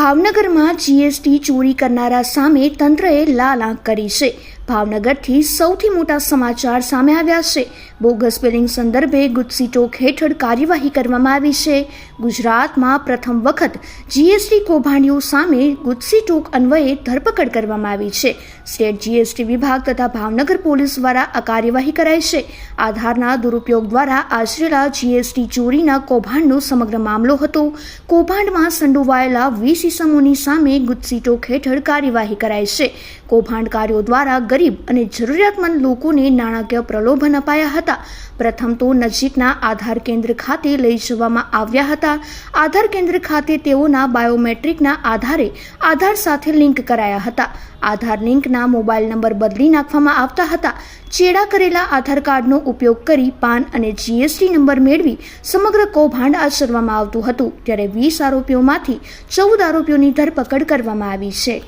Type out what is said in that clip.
ભાવનગરમાં જીએસટી ચોરી કરનારા સામે તંત્રએ લાલ આંખ કરી છે. ભાવનગરથી સૌથી મોટા સમાચાર સામે આવ્યા છે. બોગસ બિલિંગ સંદર્ભે ગુજસી ટોક હેઠળ કાર્યવાહી કરવામાં આવી છે. ગુજરાતમાં પ્રથમ વખત જીએસટી કૌભાંડીઓ સામે ગુજસી ટોક અન્વયે ધરપકડ કરવામાં આવી છે. સ્ટેટ જીએસટી વિભાગ તથા ભાવનગર પોલીસ દ્વારા આ કાર્યવાહી કરાઈ છે. આધારના દુરુપયોગ દ્વારા આચરેલા જીએસટી ચોરીના કૌભાંડનો સમગ્ર મામલો હતો. કૌભાંડમાં સંડોવાયેલા વીસ ઇસમોની સામે ગુજસી ટોક હેઠળ કાર્યવાહી કરાઈ છે. કૌભાંડકારીઓ દ્વારા ગરીબ અને જરૂરિયાતમંદ લોકોને નાણાકીય પ્રલોભન અપાયા હતા. પ્રથમ તો નજીકના આધાર કેન્દ્ર ખાતે લઈ જવામાં આવ્યા હતા. આધાર કેન્દ્ર ખાતે તેઓના બાયોમેટ્રિકના આધારે આધાર સાથે લિંક કરાયા હતા. આધાર લિંકના મોબાઈલ નંબર બદલી નાખવામાં આવતા હતા. ચેડા કરેલા આધાર કાર્ડનો ઉપયોગ કરી પાન અને જીએસટી નંબર મેળવી સમગ્ર કૌભાંડ આચરવામાં આવતું હતું. ત્યારે વીસ આરોપીઓમાંથી ચૌદ આરોપીઓની ધરપકડ કરવામાં આવી છે.